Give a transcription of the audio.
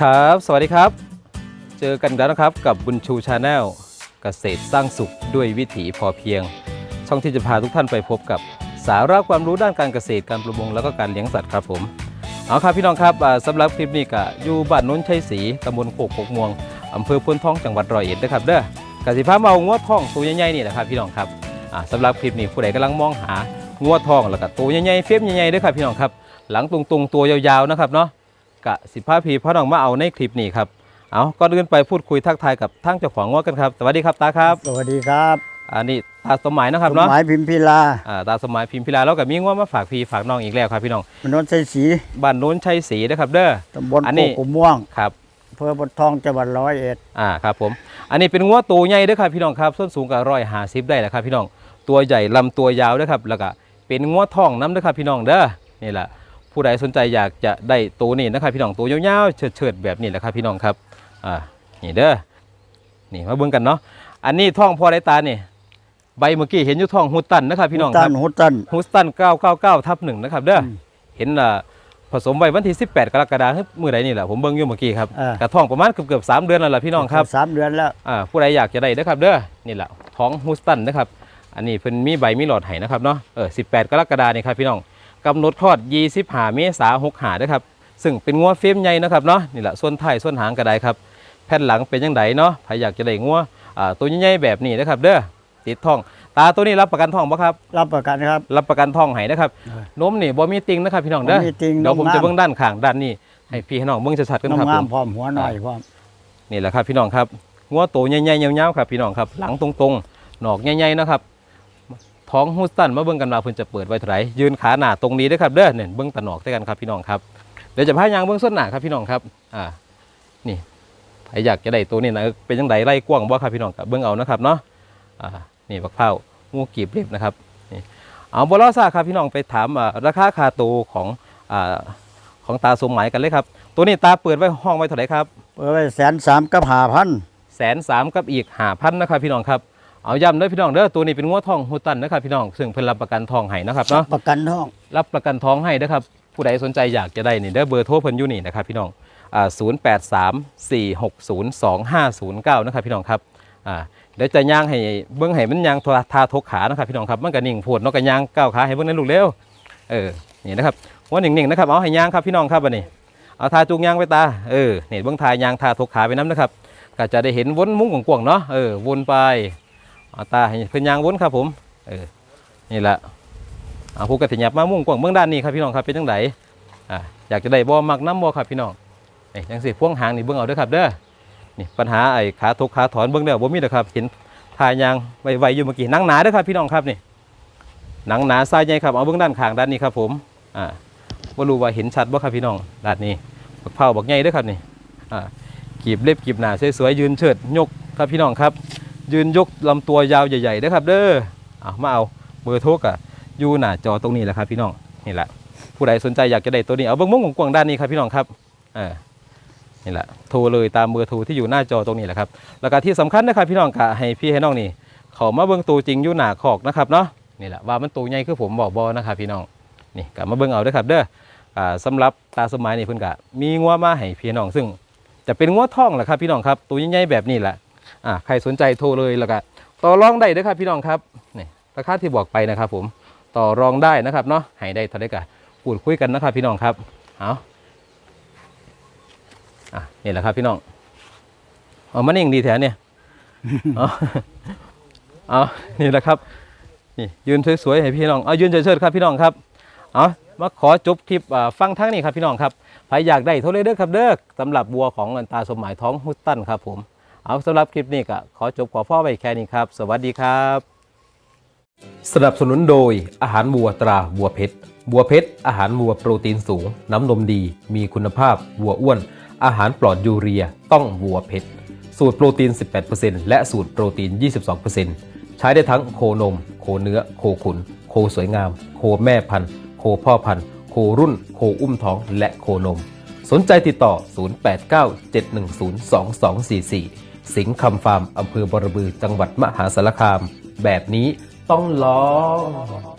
ครับ สวัสดีครับ เจอกันแล้วนะครับกับบุญชูชาแนลเกษตรสร้างสุขด้วยวิถีพอเพียง ช่องที่จะพาทุกท่านไปพบกับสาระความรู้ด้านการเกษตรการประมงแล้วก็การเลี้ยงสัตว์ครับผมเอาครับพี่น้องครับอ่าสำหรับคลิปนี้ก็อยู่บ้านน้นชัยศรีตำบลโคกโคกม่วงอำเภอพ้นท้องจังหวัดร้อยเอ็ดนะครับเด้อกสิพามาเอางัวทองตัวใหญ่ๆนี่แหละครับพี่น้องครับอ่าสำหรับคลิปนี้ผู้ใดกำลังมองหางัวทองแล้วก็ตัวใหญ่ๆเฟี้ยมใหญ่ๆด้วยครับพี่น้องครับ หลังตรงๆตัวยาวๆนะครับเนาะ กะสิพาพีพ่อน้องมาเอาในคลิปนี้ครับเอาก่อนอื่นไปพูดคุยทักทายกับทั้งเจ้าของง้อกันครับสวัสดีครับตาครับ สวัสดีครับอันนี้ตาสมหมายนะครับเนาะหมายพิมพิลาอ่าตาสมหมายพิมพิลาแล้วก็มีง้อมาฝากพี่ฝากน้องอีกแล้วครับพี่น้องมนนท์ชัยศรีบ้านโน้นชัยศรีนะครับ เด้อตำบลอันโคนี้กกุม่วงครับอำเภอบนทองจังหวัดร้อยเอ็ดอ่าครับผม อันนี้เป็นง้อตัวใหญ่เด้อครับพี่น้องครับส้นสูงกับร้อยหาสิบได้แหละครับพี่น้องตัวใหญ่ลำตัวยาวเด้อครับแล้วก็เป็นง้อทองน้ำเด้อครับพี่น้องเด้อนี่แหละ ผู้ใดสนใจอยากจะได้ตัวนี้นะครับพี่น้องตัวยาวๆเฉิดๆแบบนี้แหละครับพี่น้องครับอ่านี่เด้อนี่มาเบิ่งกันเนาะอันนี้ท่องพอได้ตานี่ใบเมื่อกี้เห็นอยู่ท่องฮูตันนะครับพี่น้องคตัรับนหุตันฮูสตัน999ทับหนึ่งนะครับเด้ออมเห็นอ่าผสมไว้วันที่ 18 กรกฎาคมมื้อใดนี่แหละผมเบิ่งอยู่เมื่อกี้ครับอ่ากระท่องประมาณเกือบๆ3เดือนแล้วล่ะพี่น้องครับสามเดือนแล้วอ่าผู้ใดอยากจะได้นะครับเด้อนี่แหละท้องฮูสตันนะครับ อันนี้เพิ่นมีใบมีหลอดให้นะครับเนาะเออ18 กรกฎาคมนี่ครับพี่น้อง กำหนดคลอด25เมษายน65นะครับ ซึ่งเป็นงัวเฟรมใหญ่นะครับเนาะนี่แหละส่วนท้ายส่วนหางก็ได้ครับ แผ่นหลังเป็นยังไงเนาะใครอยากจะได้งัวอ่าตัวใหญ่ๆแบบนี้นะครับ เด้อติดท้อง ตาตัวนี้รับประกันท้องบ่ครับ รับประกันครับ รับประกันท้องให้นะครับเออนมนี่บ่มีติงนะครับพี่น้องเด้อบ่มีติ่งเดี๋ยวผมนมงามจะเบิ่งด้านข้างด้านนี้ให้พี่ให้น้องเบิ่งชัดๆกันน้องครับผงามมพร้อมหัวหน่อยพร้อมนี่แหละครับพี่น้องครับงัวโตใหญ่ๆยาวๆครับพี่น้องครับ หลังตรงๆหนอกใหญ่ๆนะครับ ท้องฮูสตันมาเบิ่งกันว่าเพิ่นจะเปิดไว้เท่าไหร่ยืนขาหน้าตรงนี้เด้อครับเด้อเนี่ยเบิ่งตะหนอกด้วยกันครับพี่น้องครับเดี๋ยวจะพายางเบิ่งส้นหน้าครับพี่น้องครับ อ่า นี่ใครอยากจะได้ตัวนี้นะเป็นจังไดไล่กว้างบ่ครับพี่น้องครับเบิ่งเอานะครับเนาะ อ่า นี่บักเผางูกีบเรียบนะครับ นี่ เอาบ่รอซ่าครับพี่น้องไปถามอ่าราคาคาตัวของ อ่า ของตาสมหมายกันเลยครับ ตัวนี้ตาเปิดไว้ห้องไว้เท่าไหร่ครับ เปิดไว้แสนสามกับหาพันแสนสามกับอีกหาพันนะครับพี่น้องครับ เอาย้ำเด้อพี่น้องเด้อตัวนี้เป็นงัวทองฮูตันนะครับพี่น้องซึ่งเพิ่นรับประกันทองให้นะครับเนาะประกันท้อง รับประกันทองให้นะครับผู้ใดสนใจอยากจะได้นี่เด้อเบอร์โทรเพิ่นอยู่นี่นะครับพี่น้องอ่าศูนย์แปดสามสี่หกศูนย์สองห้าศูนย์เก้านะครับพี่น้องครับอ่าเดี๋ยวจะย่างให้เบิ้งให้มันย่างทาทาทกขานะครับพี่น้องครับมันก็นิ่งโพดเนกก็ย่างก้าวขาให้เบิ้งในลูกเร็วเออนี่นะครับว่านิ่งๆนะครับเอาให้ย่างครับพี่น้องครับอันนี้เอาทาจูงย่างไปตาเออนี่เบิ้งทายางทาทกขาไปน้ำนะครับก็จะได้เห็นวนมุ้งกว้างๆเนาะเออวนไป เอาตาให้เพิ่นยางวนครับผมเออนี่แหละเอาผู้กระถิ่นหยับมามุ่งกว้างเบื้องด้านนี้ครับพี่น้องครับเป็นจังไดอ่าอยากจะได้บ่มักน้ำบ่ครับพี่น้องเอ้ยังสิพ่วงหางนี่เบิ่งเอาเด้อครับเด้อนี่ปัญหาไอ้ขาทุกขาถอนเบิ่งเด้อบ่มีเด้อครับเห็นทายางไวๆอยู่เมื่อกี้หนังหนาเด้อครับพี่น้องครับนี่หนังหนาทรายใหญ่ครับเอาเบื้องด้านข้างด้านนี้ครับผมอ่าบ่ารู้ว่าเห็นชัดบ่ครับพี่น้องด้านนี้บักเผาบักใหญ่เด้อครับนี่อ่ากีบเล็บกีบหนาสวยๆยืนเชิดยกครับพี่น้องครับ ยืนยกลำตัวยาวใหญ่ๆเด้อครับ เด้อเอามาเอาเบอร์โทรกะอยู่หน้าจอตรงนี้แหละครับ พี่น้องนี่แหละผู้ใดสนใจอยากจะได้ตัวนี้เอาเบิ้งมุ้งกวางด้านนี้ครับพี่น้องครับเออนี่แหละโทรเลยตามเบอร์โทรที่อยู่หน้าจอตรงนี้แหละครับแล้วก็ที่สำคัญนะครับพี่น้องกะให้พี่ให้น้องนี่เขามาเบิ้งตัวจริงอยู่หน้าคอกนะครับเนาะนี่แหละว่ามันตัวใหญ่คือผมบอกบอนะครับพี่น้องนี่กะมาเบิ้งเอาด้อครับ เด้ออ่าสำหรับตาสมัยนี่เพิ่นกะมีงัวมาให้พี่น้องซึ่งจะเป็นงัวทองแหละครับพี่น้องครับตัวใหญ่ๆแบบนี้แหละ อ่าใครสนใจโทรเลยแล้วก็ต่อรองได้ด้อครับพี่น้องครับนี่ราคาที่บอกไปนะครับ ผมต่อรองได้นะครับเนาะให้ได้เท่าไดก็พูดคุยกันนะครับพี่น้องครับเอาอะนี่แหละครับพี่น้องเอามันเองดีแถวเนี่ยเอาเอานี่แหละครับนี่ยืนสวยๆให้พี่น้องเอายืนเฉยๆครับพี่น้องครับเอามาขอจบคลิปฟังทั้งนี้ครับพี่น้องครับใครอยากได้โทรเลยเด้อครับเด้อสำหรับบัวของตาสมหมายท้องฮุตตันครับผม เอาสำหรับคลิปนี้ก็ขอจบขอพ่อไปแค่นี้ครับ สวัสดีครับ สนับสนุนโดยอาหารวัวตราวัวเพชรวัวเพชรอาหารวัวโปรตีนสูง น้ำนมดี มีคุณภาพวัวอ้วน อาหารปลอดยูเรีย ต้องวัวเพชรสูตรโปรตีน 18%และสูตรโปรตีน 22%ใช้ได้ทั้งโคนม โคเนื้อ โคขุน โคสวยงาม โคแม่พันธุ์ โคพ่อพันธุ์ โครุ่น โคอุ้มท้อง และโคนม สนใจติดต่อ 0897102244 สิงห์คำฟาร์มอำเภอบรบือจังหวัดมหาสารคาม แบบนี้ต้องลอง